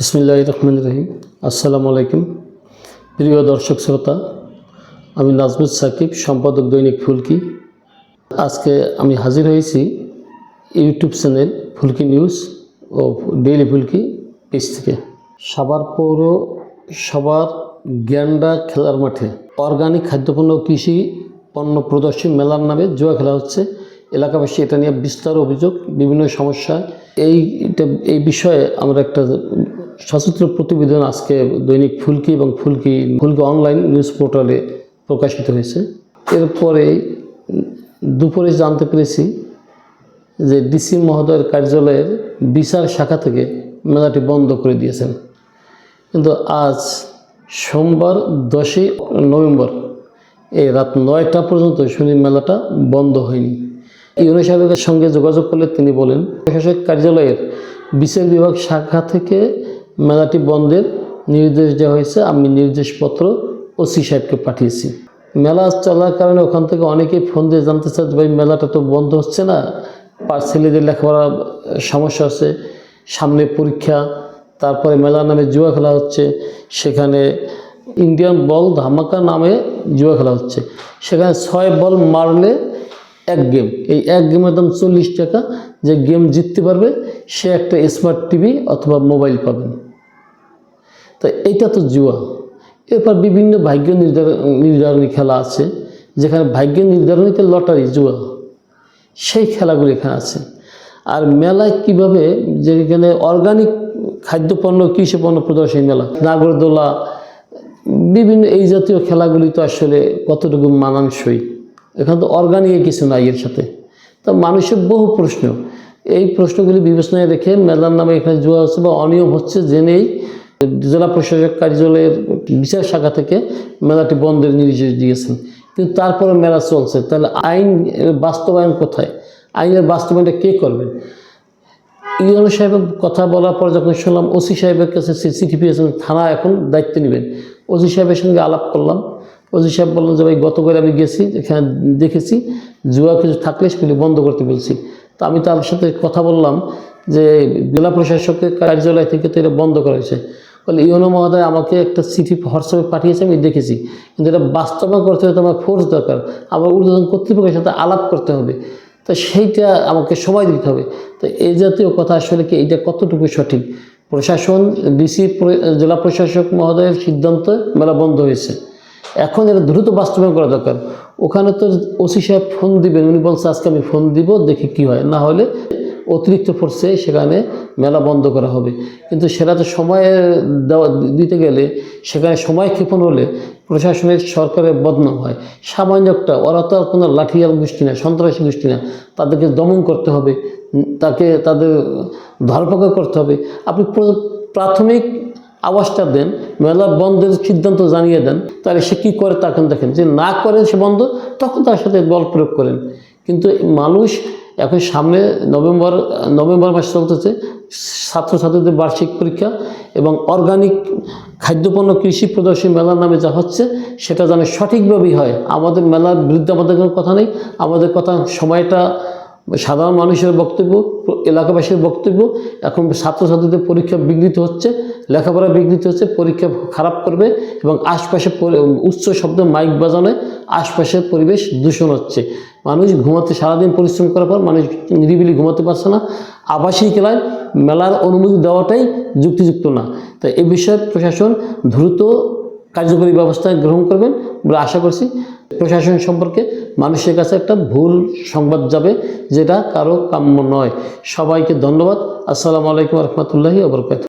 বিসমিল্লাহ রহমান রহিম। আসসালামু আলাইকুম। প্রিয় দর্শক শ্রোতা, আমি নাজমুদ সাকিব, সম্পাদক দৈনিক ফুলকি। আজকে আমি হাজির হয়েছি ইউটিউব চ্যানেল ফুলকি নিউজ ও ডেইলি ফুলকি পেজ থেকে। সাভার পৌর সবার গ্যান্ডা খেলার মাঠে অর্গানিক খাদ্যপণ্য কৃষি পণ্য প্রদর্শনী মেলার নামে জুয়া খেলা হচ্ছে। এলাকাবাসী এটা নিয়ে বিস্তার অভিযোগ, বিভিন্ন সমস্যা। এই এই বিষয়ে আমরা একটা সচিত্র প্রতিবেদন আজকে দৈনিক ফুলকি এবং ফুলকি ফুলকি অনলাইন নিউজ পোর্টালে প্রকাশিত হয়েছে। এরপরে দুপুরে জানতে পেরেছি যে ডিসি মহোদয়ের কার্যালয়ের বিচার শাখা থেকে মেলাটি বন্ধ করে দিয়েছেন। কিন্তু আজ সোমবার দশই নভেম্বর এই রাত নয়টা পর্যন্ত শুনি মেলাটা বন্ধ হয়নি। ইউনো সাহেবের সঙ্গে যোগাযোগ করলে তিনি বলেন, প্রশাসক কার্যালয়ের বিচার বিভাগ শাখা থেকে মেলাটি বন্ধের নির্দেশ দেওয়া হয়েছে। আমি নির্দেশপত্র ওসি সাহেবকে পাঠিয়েছি। মেলা চলার কারণে ওখান থেকে অনেকেই ফোন দিয়ে জানতে যে ভাই, মেলাটা তো বন্ধ হচ্ছে না। পার ছেলেদের লেখাপড়া সমস্যা আছে সামনে পরীক্ষা, তারপরে মেলা নামে জুয়া খেলা হচ্ছে, সেখানে ইন্ডিয়ান বল ধামাকা নামে জুয়া খেলা হচ্ছে। সেখানে ছয় বল মারলে এক গেম। এই এক গেমের দাম চল্লিশ টাকা। যে গেম জিততে পারবে, সে একটা স্মার্ট টিভি অথবা মোবাইল পাবেন। তো এইটা তো জুয়া। এরপর বিভিন্ন ভাগ্য নির্ধারণ খেলা আছে, যেখানে ভাগ্য নির্ধারণীতে লটারি, জুয়া। সেই খেলাগুলো এখানে আছে। আর মেলায় কীভাবে, যেখানে অর্গানিক খাদ্যপণ্য কৃষি পণ্য প্রদর্শনী মেলা, নাগরদোলা, বিভিন্ন এই জাতীয় খেলাগুলি তো আসলে কতটুকু মানানসই। এখানে তো অর্গানিক কিছু নাই এর সাথে। তো মানুষের বহু প্রশ্ন। এই প্রশ্নগুলি বিবেচনায় রেখে মেলার নামে এখানে জুয়া হচ্ছে বা অনিয়ম হচ্ছে জেনেই জেলা প্রশাসক কার্যালয়ের বিচার শাখা থেকে মেলাটি বন্ধের নির্দেশ দিয়েছেন। কিন্তু তারপরে মেলা চলছে। তাহলে আইন বাস্তবায়ন কোথায়? আইনের বাস্তবায়নটা কে করবেন ইউনো সাহেবের কথা বলার পর যখন শুনলাম, ওসি সাহেবের কাছে সে চিঠি পেয়েছেন, থানা এখন দায়িত্ব নেবেন। ওসি সাহেবের সঙ্গে আলাপ করলাম। ওসি সাহেব বললেন যে, ভাই, গতকাল আমি গেছি, এখানে দেখেছি, জুয়া কিছু থাকলে সেগুলি বন্ধ করতে বলছি। তো আমি তার সাথে কথা বললাম যে, জেলা প্রশাসকের কার্যালয় থেকে তো এটা বন্ধ করা হয়েছে। বলে, ইউনো মহোদয় আমাকে একটা চিঠি হোয়াটসঅ্যাপে পাঠিয়েছে, আমি দেখেছি। কিন্তু এটা বাস্তবায়ন করতে হলে তোমার ফোর্স দরকার। আমার ঊর্ধ্বতন কর্তৃপক্ষের সাথে আলাপ করতে হবে। তো সেইটা আমাকে সময় দিতে হবে। তো এই জাতীয় কথা আসলে কি, এইটা কতটুকু সঠিক? প্রশাসন, ডিসি জেলা প্রশাসক মহোদয়ের সিদ্ধান্ত মেলা বন্ধ হয়েছে। এখন এটা দ্রুত বাস্তবায়ন করা দরকার। ওখানে তো ওসি সাহেব ফোন দিবেন, উনি বলছে, আজকে আমি ফোন দিব, দেখি কি হয়। না হলে অতিরিক্ত ফোর্সে সেখানে মেলা বন্ধ করা হবে। কিন্তু সেটা তো সময় দেওয়া দিতে গেলে, সেখানে সময় ক্ষেপণ হলে প্রশাসনের সরকারের বদনাম হয়। সামান্য একটা, ওরা তো আর কোনো লাঠিয়াল গোষ্ঠী না, সন্ত্রাসী গোষ্ঠী না, তাদেরকে দমন করতে হবে, তাকে তাদের ধরপাকড় করতে হবে। আপনি প্রাথমিক আওয়াজটা দেন, মেলা বন্ধের সিদ্ধান্ত জানিয়ে দেন, তাহলে সে কী করে তখন দেখেন। যে না করেন সে বন্ধ, তখন তার সাথে বল প্রয়োগ করেন। কিন্তু মানুষ এখন সামনে নভেম্বর নভেম্বর মাস চলতেছে ছাত্রছাত্রীদের বার্ষিক পরীক্ষা এবং অর্গানিক খাদ্যপণ্য কৃষি প্রদর্শনী মেলার নামে যা হচ্ছে, সেটা যেন সঠিকভাবেই হয়। আমাদের মেলার বিরুদ্ধে আমাদের কোনো কথা নেই। আমাদের কথা সময়টা সাধারণ মানুষের বক্তব্য, এলাকাবাসীর বক্তব্য, এখন ছাত্রছাত্রীদের পরীক্ষা বিঘ্নিত হচ্ছে, লেখাপড়া বিঘ্নিত হচ্ছে, পরীক্ষা খারাপ করবে এবং আশপাশে উচ্চ শব্দ মাইক বাজানোয় আশপাশের পরিবেশ দূষণ হচ্ছে। মানুষ ঘুমাতে সারাদিন পরিশ্রম করার পর মানুষ নিরিবিলি ঘুমাতে পারছে না। আবাসিক এলাকায় মেলার অনুমতি দেওয়াটাই যুক্তিযুক্ত না। তাই এ বিষয়ে প্রশাসন দ্রুত কার্যকরী ব্যবস্থা গ্রহণ করবেন বলে আশা করছি। প্রশাসন সম্পর্কে মানুষের কাছে একটা ভুল সংবাদ যাবে, যেটা কারও কাম্য নয়। সবাইকে ধন্যবাদ। আসসালামু আলাইকুম রহমতুল্লাহি আবরকাত